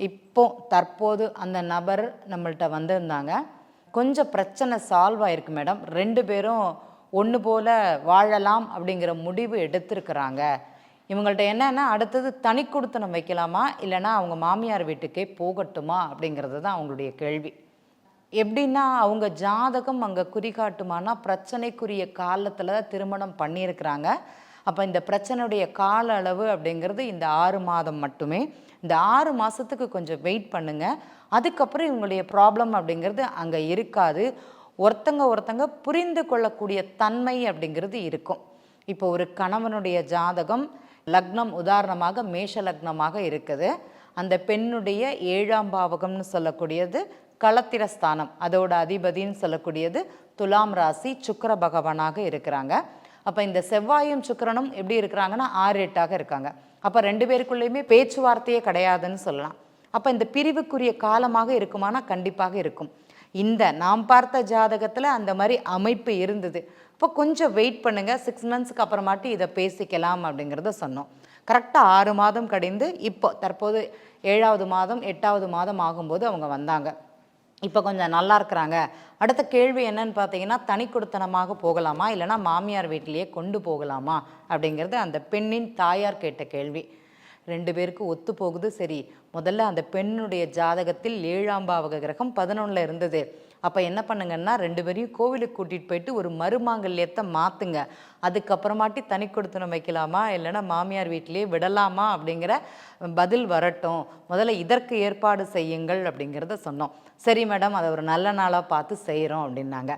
இப்போ தற்போது அந்த நபர் நம்மள்கிட்ட வந்திருந்தாங்க. கொஞ்சம் பிரச்சனை சால்வ் ஆயிருக்கு மேடம் ரெண்டு பேரும் ஒன்று போல வாழலாம் அப்படிங்கிற முடிவு எடுத்திருக்கிறாங்க. இவங்கள்ட்ட என்னென்னா அடுத்தது தனி கொடுத்தனம் வைக்கலாமா? இல்லைன்னா அவங்க மாமியார் வீட்டுக்கே போகட்டுமா? அப்படிங்கிறது தான் அவங்களுடைய கேள்வி. எப்படின்னா அவங்க ஜாதகம் அங்கே குறிகாட்டுமானா பிரச்சனைக்குரிய காலத்தில் திருமணம் பண்ணியிருக்கிறாங்க. அப்போ இந்த பிரச்சனையுடைய கால அளவு அப்படிங்கிறது இந்த ஆறு மாதம் மட்டுமே. இந்த ஆறு மாதத்துக்கு கொஞ்சம் வெயிட் பண்ணுங்கள் அதுக்கப்புறம் இவங்களுடைய ப்ராப்ளம் அப்படிங்கிறது அங்கே இருக்காது. ஒருத்தங்க ஒருத்தங்க புரிந்து கொள்ளக்கூடிய தன்மை அப்படிங்கிறது இருக்கும். இப்போ ஒரு கணவனுடைய ஜாதகம் லக்னம் உதாரணமாக மேஷ லக்னமாக இருக்குது. அந்த பெண்ணுடைய ஏழாம் பாவகம்னு சொல்லக்கூடியது களத்திர ஸ்தானம் அதோட அதிபதின்னு சொல்லக்கூடியது துலாம் ராசி சுக்கர பகவானாக இருக்கிறாங்க. அப்போ இந்த செவ்வாயும் சுக்கரனும் எப்படி இருக்கிறாங்கன்னா ஆறு எட்டாக இருக்காங்க. அப்போ ரெண்டு பேருக்குள்ளேயுமே பேச்சுவார்த்தையே கிடையாதுன்னு சொல்லலாம். அப்போ இந்த பிரிவுக்குரிய காலமாக இருக்குமானா கண்டிப்பாக இருக்கும். இந்த நாம் பார்த்த ஜாதகத்தில் அந்த மாதிரி அமைப்பு இருந்தது. இப்போ கொஞ்சம் வெயிட் பண்ணுங்கள் சிக்ஸ் மந்த்ஸ்க்கு அப்புறமாட்டி இதை பேசிக்கலாம் அப்படிங்கிறத சொன்னோம். கரெக்டாக ஆறு மாதம் கடிந்து இப்போ தற்போது ஏழாவது மாதம் எட்டாவது மாதம் ஆகும்போது அவங்க வந்தாங்க. இப்போ கொஞ்சம் நல்லா இருக்கிறாங்க. அடுத்த கேள்வி என்னன்னு பார்த்தீங்கன்னா தனி கொடுத்தனமாக போகலாமா? இல்லைன்னா மாமியார் வீட்டிலேயே கொண்டு போகலாமா? அப்படிங்கிறது அந்த பெண்ணின் தாயார் கேட்ட கேள்வி. ரெண்டு பேருக்கு ஒத்து போகுது. சரி முதல்ல அந்த பெண்ணுடைய ஜாதகத்தில் ஏழாம் பாவக கிரகம் பதினொன்றில் இருந்தது. அப்போ என்ன பண்ணுங்கன்னா ரெண்டு பேரையும் கோவிலுக்கு கூட்டிகிட்டு போயிட்டு ஒரு மருமாங்கல்யத்தை மாற்றுங்க அதுக்கப்புறமாட்டி தனி கொடுத்தனம் வைக்கலாமா? இல்லைன்னா மாமியார் வீட்டிலேயே விடலாமா? அப்படிங்கிற பதில் வரட்டும். முதல்ல இதற்கு ஏற்பாடு செய்யுங்கள் அப்படிங்கிறத சொன்னோம். சரி மேடம் அதை ஒரு நல்ல நாளாக பார்த்து செய்கிறோம் அப்படின்னாங்க.